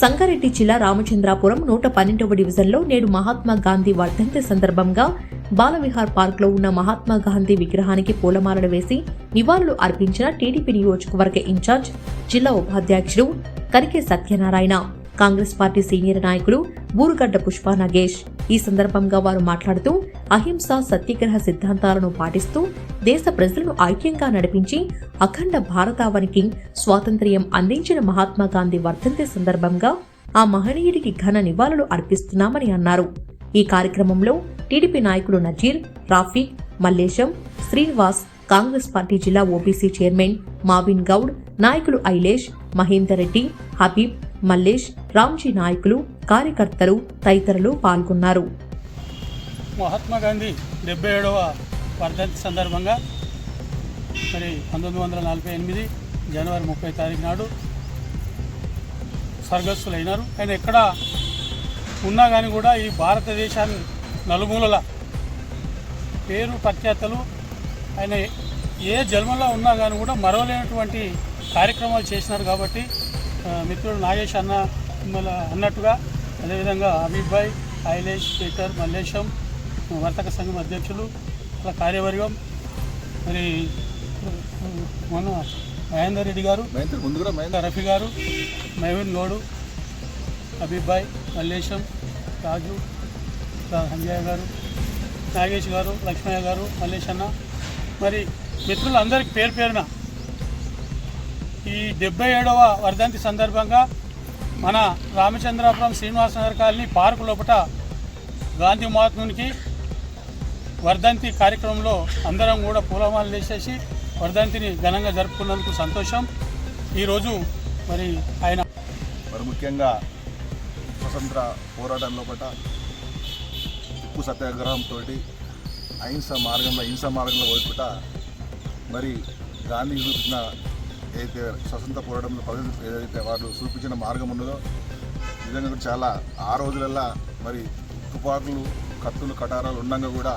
సంగారెడ్డి జిల్లా రామచంద్రాపురం నూట పన్నెండవ డివిజన్లో నేడు మహాత్మా గాంధీ వర్ధంతి సందర్భంగా బాలవిహార్ పార్క్లో ఉన్న మహాత్మా గాంధీ విగ్రహానికి పూలమాలలు వేసి నివాళులు అర్పించిన టీడీపీ నియోజకవర్గ ఇన్ఛార్జ్ జిల్లా ఉపాధ్యక్షుడు Karike Satyanarayana Congress party senior నాయకులు బూరుగడ్డ పుష్ప నగేష్ ఈ సందర్భంగా వారు మాట్లాడుతూ అహింస సత్యాగ్రహ సిద్ధాంతాలను పాటిస్తూ దేశ ప్రజలను ఐక్యంగా నడిపించి అఖండ భారతావనికి స్వాతంత్ర్యం అందించిన మహాత్మా గాంధీ వర్ధంతి సందర్భంగా ఆ మహనీయుడికి ఘన నివాళులు అర్పిస్తున్నామని అన్నారు. ఈ కార్యక్రమంలో టీడీపీ నాయకులు నజీర్ రాఫీక్ మల్లేశం శ్రీనివాస్ కాంగ్రెస్ పార్టీ జిల్లా ఓబీసీ చైర్మన్ మావిన్ గౌడ్ నాయకులు ఐలేష్ మహేందర్ రెడ్డి హబీబ్ మల్లేష్ రామ్జీ నాయకులు కార్యకర్తలు తదితరులు పాల్గొన్నారు. మహాత్మా గాంధీ డెబ్బై ఏడవ వర్ధంతి సందర్భంగా మరి పంతొమ్మిది వందల నలభై ఎనిమిది జనవరి ముప్పై తారీఖు నాడు స్వర్గస్థులైనారు. ఆయన ఎక్కడ ఉన్నా కానీ కూడా ఈ భారతదేశాన్ని నలుమూలల పేరు ప్రఖ్యాతలు ఆయన ఏ జన్మలో ఉన్నా కానీ కూడా మరవలేనటువంటి కార్యక్రమాలు చేసినారు కాబట్టి మిత్రుడు నాగేష్ అన్న అన్నట్టుగా అదేవిధంగా అబీబ్ భాయ్ ఐలేష్ పీటర్ మల్లేశం వర్తక సంఘం అధ్యక్షులు అలా కార్యవర్గం మరి మన మహేందర్ రెడ్డి గారు రఫీ గారు మహబూబ్ గౌడు అబీబ్ భాయ్ మల్లేశం రాజు సంజయ్ గారు నాగేష్ గారు లక్ష్మయ్య గారు మల్లేష్ అన్న. మరి మిత్రులందరికీ పేరు పేరున ఈ డెబ్బై ఏడవ వర్ధంతి సందర్భంగా మన రామచంద్రాపురం శ్రీనివాసనగర్ కాలనీ పార్కు లోపల గాంధీ మహాత్మునికి వర్ధంతి కార్యక్రమంలో అందరం కూడా పూలమాలలు వేసేసి వర్ధంతిని ఘనంగా జరుపుకున్నందుకు సంతోషం. ఈరోజు మరి ఆయన మరి ముఖ్యంగా స్వతంత్ర పోరాటం లోపల ఉప్పు సత్యాగ్రహంతో అహింస మార్గంలో హింస మార్గంలో పోయిపుట మరి గాంధీ చూపించిన ఏదైతే స్వతంత్ర పోరాటంలో ప్రజలు ఏదైతే వాళ్ళు చూపించిన మార్గం ఉన్నదో నిజంగా చాలా ఆ రోజులల్లా మరి తుపాకులు కత్తులు కటారాలు ఉండగా కూడా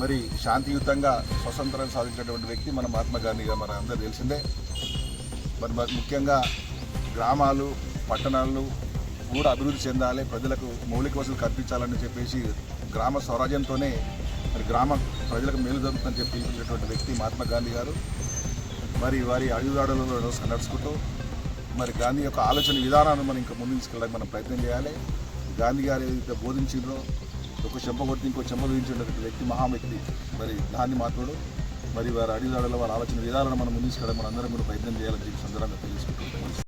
మరి శాంతియుతంగా స్వతంత్రం సాధించినటువంటి వ్యక్తి మన మహాత్మా గాంధీగా మన అందరూ తెలిసిందే. మరి మరి ముఖ్యంగా గ్రామాలు పట్టణాలు కూడా అభివృద్ధి చెందాలి ప్రజలకు మౌలిక వసతులు కల్పించాలని చెప్పేసి గ్రామ స్వరాజ్యంతోనే మరి గ్రామ ప్రజలకు మేలు జరుగుతుందని చెప్పి వ్యక్తి మహాత్మా గాంధీ గారు. మరి వారి అడుగుదాడులలో నడుచుకుంటూ మరి గాంధీ యొక్క ఆలోచన విధానాన్ని మనం ఇంకా ముందుకు తీసుకెళ్ళడానికి మనం ప్రయత్నం చేయాలి. గాంధీ గారు ఏదైతే బోధించిండ్రో ఒక చెంప కొట్టి ఇంకో చెంప చూపించినటువంటి వ్యక్తి మహావ్యక్తి మరి గాంధీ మహాత్ముడు మరి వారి అడుగుదాడుల వారి ఆలోచన విధానాలను మనం ముందు తీసుకెళ్ళడానికి మనం అందరం కూడా ప్రయత్నం చేయాలని చెప్పి సందర్భంగా తెలుసుకుంటున్నాం